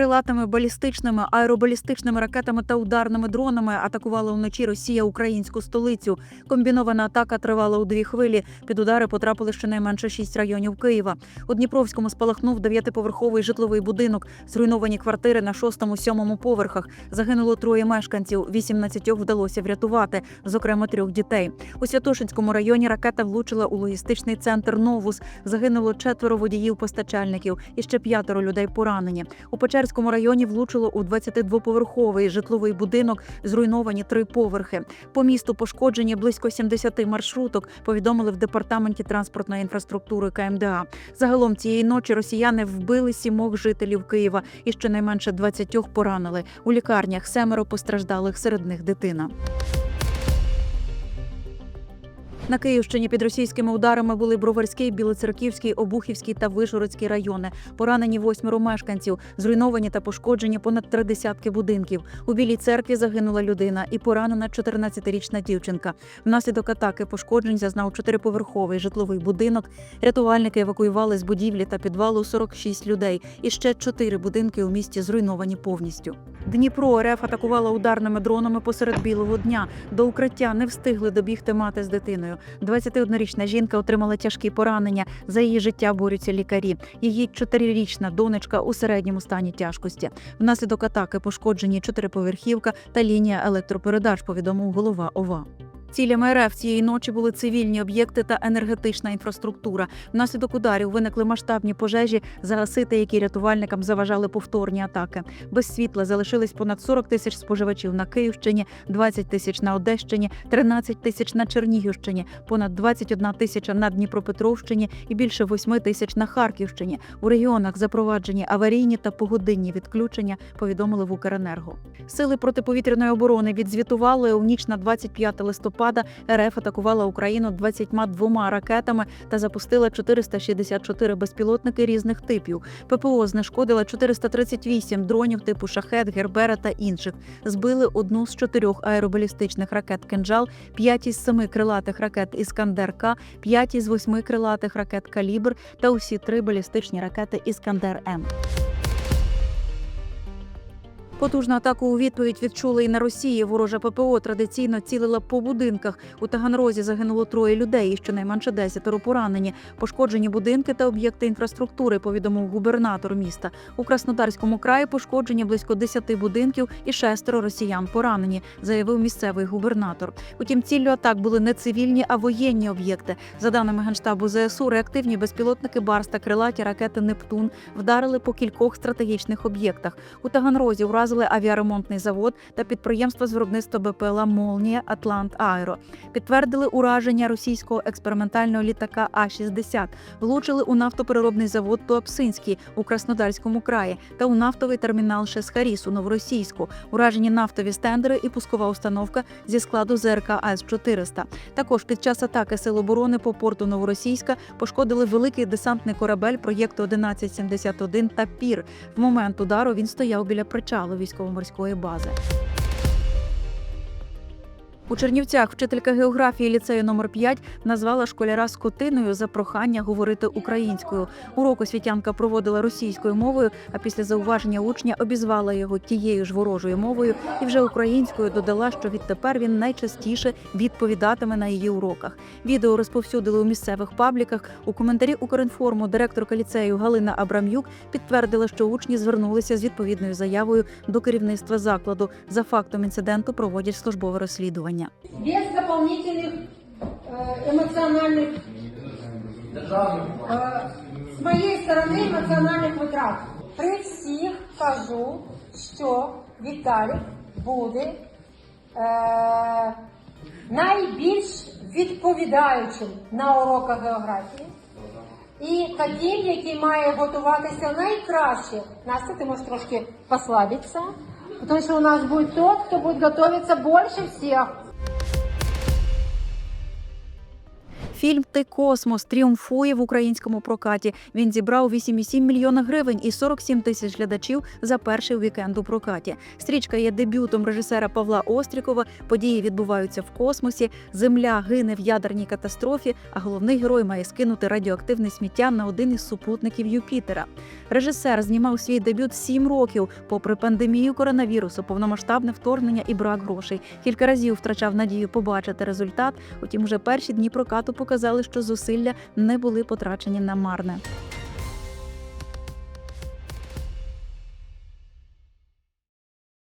крилатими балістичними, аеробалістичними ракетами та ударними дронами атакувала вночі Росія українську столицю. Комбінована атака тривала у дві хвилі. Під удари потрапили щонайменше шість районів Києва. У Дніпровському спалахнув дев'ятиповерховий житловий будинок, зруйновані квартири на шостому, сьомому поверхах. Загинуло троє мешканців. 18 вдалося врятувати, зокрема трьох дітей. У Святошинському районі ракета влучила у логістичний центр Новус. Загинуло четверо водіїв-постачальників і ще п'ятеро людей поранені. У Печерському районі влучило у 22-поверховий житловий будинок, зруйновані три поверхи. По місту пошкоджені близько 70 маршруток. Повідомили в департаменті транспортної інфраструктури КМДА. Загалом цієї ночі росіяни вбили сімох жителів Києва і щонайменше 20 поранили. У лікарнях семеро постраждалих серед них дитина. На Київщині під російськими ударами були Броварський, Білоцерківський, Обухівський та Вишгородський райони. Поранені восьмеро мешканців, зруйновані та пошкоджені понад три десятки будинків. У Білій церкві загинула людина і поранена 14-річна дівчинка. Внаслідок атаки пошкоджень зазнав чотириповерховий житловий будинок. Рятувальники евакуювали з будівлі та підвалу 46 людей. І ще чотири будинки у місті зруйновані повністю. Дніпро РФ атакувала ударними дронами посеред білого дня. До укриття не встигли добігти мати з дитиною. 21-річна жінка отримала тяжкі поранення. За її життя борються лікарі. Її чотирирічна донечка у середньому стані тяжкості. Внаслідок атаки пошкоджені чотириповерхівка та лінія електропередач. Повідомив голова ОВА. Цілями РФ цієї ночі були цивільні об'єкти та енергетична інфраструктура. Внаслідок ударів виникли масштабні пожежі, загасити, які рятувальникам заважали повторні атаки. Без світла залишились понад 40 тисяч споживачів на Київщині, 20 тисяч на Одещині, 13 тисяч на Чернігівщині, понад 21 тисяча на Дніпропетровщині і більше 8 тисяч на Харківщині. У регіонах запроваджені аварійні та погодинні відключення. Повідомили в Укренерго. Сили протиповітряної оборони відзвітували у ніч на 25 листопада. РФ атакувала Україну 22 ракетами та запустила 464 безпілотники різних типів. ППО знешкодила 438 дронів типу шахет, гербера та інших. Збили одну з чотирьох аеробалістичних ракет «Кинджал», п'ять із семи крилатих ракет Іскандер К, п'ять із восьми крилатих ракет Калібр та усі три балістичні ракети Іскандер М. Потужну атаку у відповідь відчули і на Росії. Ворожа ППО традиційно цілила по будинках. У Таганрозі загинуло троє людей, і щонайменше десятеро поранені. Пошкоджені будинки та об'єкти інфраструктури, повідомив губернатор міста. У Краснодарському краї пошкоджені близько 10 будинків і шестеро росіян поранені, заявив місцевий губернатор. Утім, ціллю атак були не цивільні, а воєнні об'єкти. За даними генштабу ЗСУ, реактивні безпілотники Барс та крилаті ракети Нептун вдарили по кількох стратегічних об'єктах. У Таганрозі уразили авіаремонтний завод та підприємство з виробництва БПЛА Молнія Атлант Аеро. Підтвердили ураження російського експериментального літака А-60. Влучили у нафтопереробний завод Туапсинський у Краснодарському краї та у нафтовий термінал Шесхаріс у Новоросійську. Уражені нафтові стендери і пускова установка зі складу ЗРК АС-400. Також під час атаки Сил оборони по порту Новоросійська пошкодили великий десантний корабель проєкту 1171 та Пір. В момент удару він стояв біля причалу військово-морської бази. У Чернівцях вчителька географії ліцею номер 5 назвала школяра скотиною за прохання говорити українською. Урок освітянка проводила російською мовою, а після зауваження учня обізвала його тією ж ворожою мовою і вже українською додала, що відтепер він найчастіше відповідатиме на її уроках. Відео розповсюдили у місцевих пабліках. У коментарі Укрінформу директорка ліцею Галина Абрам'юк підтвердила, що учні звернулися з відповідною заявою до керівництва закладу. За фактом інциденту проводять службове розслідування без дополнительных э, эмоциональных, э, с моєї сторони емоціональних витрат. При всіх кажу, що Віталік буде е, найбільш відповідаючим на уроках географії. І таким, який має готуватися найкраще. Настя, ти можеш трошки послабитися, тому що у нас буде тот, хто буде готуватися більше всіх. Фільм Ти космос тріумфує в українському прокаті. Він зібрав 8,7 мільйона гривень і 47 тисяч глядачів за перший вікенд у прокаті. Стрічка є дебютом режисера Павла Острікова. Події відбуваються в космосі. Земля гине в ядерній катастрофі, а головний герой має скинути радіоактивне сміття на один із супутників Юпітера. Режисер знімав свій дебют сім років, попри пандемію коронавірусу, повномасштабне вторгнення і брак грошей. Кілька разів втрачав надію побачити результат. Утім, уже перші дні прокату показали, що зусилля не були потрачені на марне.